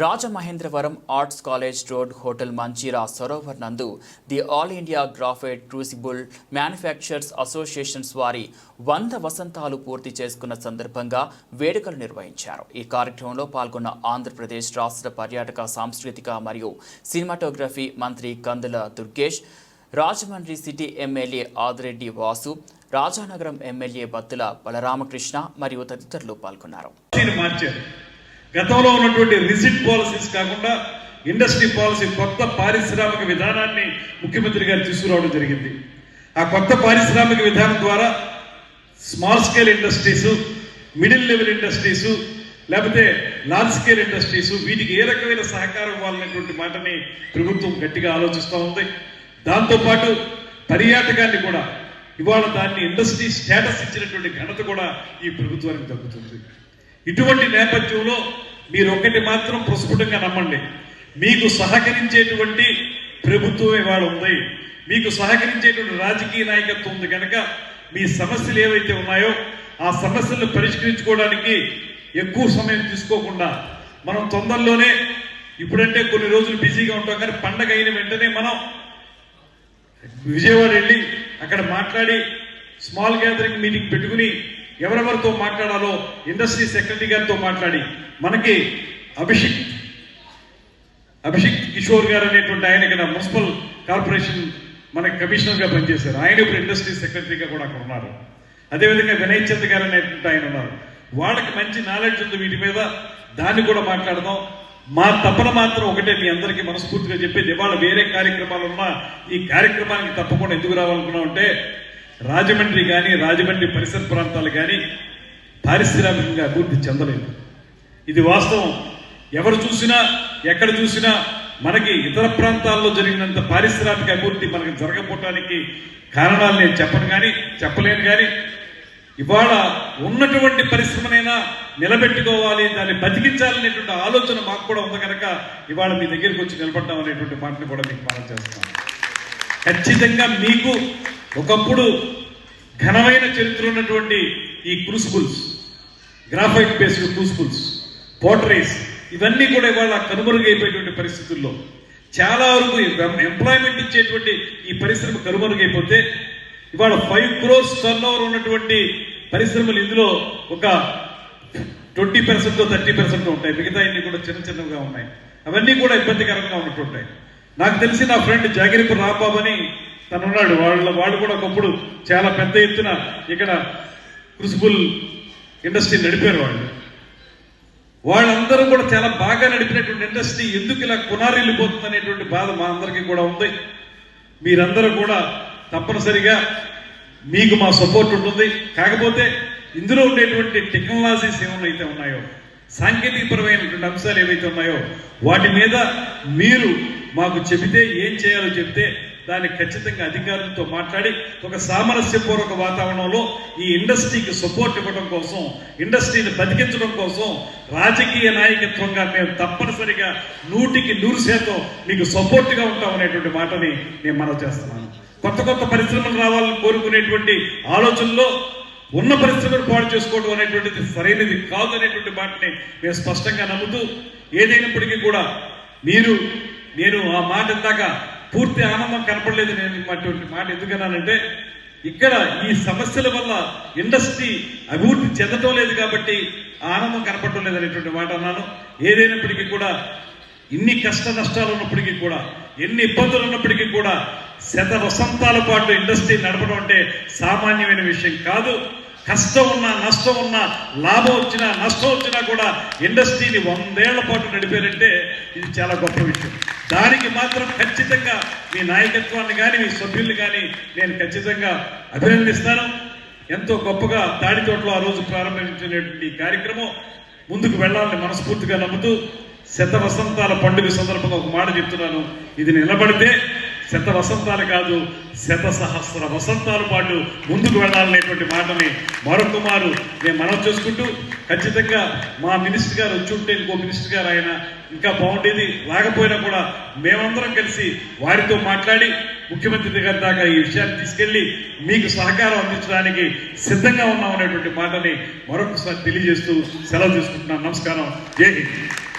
Rajamahendravaram arts college road hotel Manjeera Sarovar నందు the all India graphite crucible manufacturers associations వారి వంద వసంతాలు పూర్తి చేసుకున్న సందర్భంగా వేడుకలు నిర్వహించారు. ఈ కార్యక్రమంలో పాల్గొన్న ఆంధ్రప్రదేశ్ రాష్ట్ర పర్యాటక సాంస్కృతిక మరియు సినిమాటోగ్రఫీ మంత్రి Kandula Durgesh Rajahmundry city MLA Adireddy Vasu Rajanagaram MLA Battula Balaramakrishna మరియు తదితరులు పాల్గొన్నారు. గతంలో ఉన్నటువంటి రిజిట్ పాలసీస్ కాకుండా ఇండస్ట్రీ పాలసీ కొత్త పారిశ్రామిక విధానాన్ని ముఖ్యమంత్రి గారు తీసుకురావడం జరిగింది. ఆ కొత్త పారిశ్రామిక విధానం ద్వారా small scale industries middle level industries లేకపోతే లార్జ్ స్కేల్ ఇండస్ట్రీస్ వీటికి ఏ రకమైన సహకారం ఇవ్వాలనేటువంటి మాటని ప్రభుత్వం గట్టిగా ఆలోచిస్తూ ఉంది. దాంతోపాటు పర్యాటకాన్ని కూడా ఇవాళ దాన్ని ఇండస్ట్రీ స్టేటస్ ఇచ్చినటువంటి ఘనత కూడా ఈ ప్రభుత్వానికి దక్కుతుంది. ఇటువంటి నేపథ్యంలో మీరు ఒక్కటి మాత్రం ప్రస్ఫుటంగా నమ్మండి. మీకు సహకరించేటువంటి ప్రభుత్వం ఇవాళ ఉంది. మీకు సహకరించేటువంటి రాజకీయ నాయకత్వం ఉంది కనుక మీ సమస్యలు ఏవైతే ఉన్నాయో ఆ సమస్యలను పరిష్కరించుకోవడానికి ఎక్కువ సమయం తీసుకోకుండా మనం తొందరలోనే ఇప్పుడంటే కొన్ని రోజులు బిజీగా ఉంటాం కానీ పండగ అయిన వెంటనే మనం విజయవాడ వెళ్ళి అక్కడ మాట్లాడి స్మాల్ గ్యాదరింగ్ మీటింగ్ పెట్టుకుని ఎవరెవరితో మాట్లాడాలో ఇండస్ట్రీ సెక్రటరీ గారితో మాట్లాడి మనకి అభిషేక్ అభిషేక్ కిషోర్ గారు అనేటువంటి ఆయన ఇక్కడ మున్సిపల్ కార్పొరేషన్ మన కమిషనర్గా పనిచేశారు. ఆయన ఇప్పుడు ఇండస్ట్రీ సెక్రటరీగా కూడా అక్కడ ఉన్నారు. అదేవిధంగా వినయ్ చంద్ గారు అనేటువంటి ఆయన ఉన్నారు. వాళ్ళకి మంచి నాలెడ్జ్ ఉంది వీటి మీద. దాన్ని కూడా మాట్లాడదాం. మా తపన మాత్రం ఒకటే మీ అందరికీ మనస్ఫూర్తిగా చెప్పేది. ఇవాళ వేరే కార్యక్రమాలు ఉన్నా ఈ కార్యక్రమానికి తప్పకుండా ఎందుకు రావాలనుకున్నాం అంటే రాజమండ్రి కానీ రాజమండ్రి పరిసర ప్రాంతాలు కానీ పారిశ్రామికంగా అభివృద్ధి చెందలేదు. ఇది వాస్తవం. ఎవరు చూసినా ఎక్కడ చూసినా మనకి ఇతర ప్రాంతాల్లో జరిగినంత పారిశ్రామిక అభివృద్ధి మనకి జరగకపోవటానికి కారణాలు నేను చెప్పను కానీ చెప్పలేను కానీ ఇవాళ ఉన్నటువంటి పరిశ్రమనైనా నిలబెట్టుకోవాలి దాన్ని బతికించాలనేటువంటి ఆలోచన మాకు కూడా ఉంది కనుక ఇవాళ మీ దగ్గరికి వచ్చి నిలబడ్డాం అనేటువంటి మాటని కూడా మీకు మనం చేస్తాం ఖచ్చితంగా మీకు ఒకప్పుడు ఘనమైన చరిత్ర ఉన్నటువంటి ఈ క్రూసిబుల్స్ గ్రాఫైట్ బేస్డ్ క్రూసిబుల్స్ పోర్ట్రేస్ ఇవన్నీ కూడా ఇవాళ కనుమరుగైపోయేటువంటి పరిస్థితుల్లో చాలా వరకు ఎంప్లాయ్మెంట్ ఇచ్చేటువంటి ఈ పరిశ్రమ కనుమరుగైపోతే ఇవాళ ఫైవ్ క్రోర్స్ టర్న్ ఓవర్ ఉన్నటువంటి పరిశ్రమలు ఇందులో ఒక ట్వంటీ పర్సెంట్ థర్టీ పర్సెంట్ ఉంటాయి. మిగతా అన్ని కూడా చిన్న చిన్నగా ఉన్నాయి. అవన్నీ కూడా ఇబ్బందికరంగా ఉన్నట్టుంటాయి. నాకు తెలిసి నా ఫ్రెండ్ జాగిరిపు రాబాబు అని తనున్నాడు వాళ్ళ వాళ్ళు కూడా ఒకప్పుడు చాలా పెద్ద ఎత్తున ఇక్కడ క్రిసిబుల్ ఇండస్ట్రీ నడిపారు వాళ్ళు. వాళ్ళందరూ కూడా చాలా బాగా నడిపినటువంటి ఇండస్ట్రీ ఎందుకు ఇలా కునారిల్లిపోతుంది అనేటువంటి బాధ మా అందరికీ కూడా ఉంది. మీరందరూ కూడా తప్పనిసరిగా మీకు మా సపోర్ట్ ఉంటుంది. కాకపోతే ఇందులో ఉండేటువంటి టెక్నాలజీస్ ఏమైతే ఉన్నాయో సాంకేతికపరమైనటువంటి అంశాలు ఏవైతే ఉన్నాయో వాటి మీద మీరు మాకు చెబితే ఏం చేయాలో చెప్తే దాన్ని ఖచ్చితంగా అధికారులతో మాట్లాడి ఒక సామరస్యపూర్వక వాతావరణంలో ఈ ఇండస్ట్రీకి సపోర్ట్ ఇవ్వడం కోసం ఇండస్ట్రీని బతికించడం కోసం రాజకీయ నాయకత్వంగా మేము తప్పనిసరిగా నూటికి నూరు శాతం మీకు సపోర్ట్గా ఉంటాం అనేటువంటి మాటని నేను మనం చేస్తున్నాను. కొత్త కొత్త పరిశ్రమలు రావాలని కోరుకునేటువంటి ఆలోచనలో ఉన్న పరిస్థితులను పాడు చేసుకోవడం అనేటువంటిది సరైనది కాదు అనేటువంటి మాటని మేము స్పష్టంగా నమ్ముతూ ఏదైనప్పటికీ కూడా మీరు నేను ఆ మాట ఇందాక పూర్తి ఆనందం కనపడలేదు నేను అటువంటి మాట ఎందుకన్నానంటే ఇక్కడ ఈ సమస్యల వల్ల ఇండస్ట్రీ అభివృద్ధి చెందటం లేదు కాబట్టి ఆనందం కనపడటం లేదు అనేటువంటి మాట అన్నాను. ఏదైనప్పటికీ కూడా ఇన్ని కష్ట నష్టాలు ఉన్నప్పటికీ కూడా ఎన్ని ఇబ్బందులు ఉన్నప్పటికీ కూడా శత వసంతాల పాటు ఇండస్ట్రీ నడపడం అంటే సామాన్యమైన విషయం కాదు. కష్టం ఉన్నా నష్టం ఉన్నా లాభం వచ్చినా నష్టం వచ్చినా కూడా ఇండస్ట్రీని వందేళ్ళ పాటు నడిపారంటే ఇది చాలా గొప్ప విషయం. దానికి మాత్రం ఖచ్చితంగా మీ నాయకత్వాన్ని కానీ మీ సభ్యుల్ని కానీ నేను ఖచ్చితంగా అభినందిస్తాను. ఎంతో గొప్పగా తాడితోటలో ఆ రోజు ప్రారంభించినటువంటి కార్యక్రమం ముందుకు వెళ్ళాలని మనస్ఫూర్తిగా నమ్ముతూ శత వసంతాల పండుగ సందర్భంగా ఒక మాట చెప్తున్నాను. ఇది నిలబడితే శత వసంతాలు కాదు శత సహస్ర వసంతాల పాటు ముందుకు వెళ్ళాలనేటువంటి మాటని మరొకమారు నేను మనం చేసుకుంటూ ఖచ్చితంగా మా మినిస్టర్ గారు వచ్చి ఉంటే ఇంకో మినిస్టర్ గారు ఆయన ఇంకా బాగుండేది. రాకపోయినా కూడా మేమందరం కలిసి వారితో మాట్లాడి ముఖ్యమంత్రి గారి దాకా ఈ విషయాన్ని తీసుకెళ్ళి మీకు సహకారం అందించడానికి సిద్ధంగా ఉన్నాం అనేటువంటి మాటని మరొకసారి తెలియజేస్తూ సెలవు తీసుకుంటున్నాను. నమస్కారం. జై హింద్.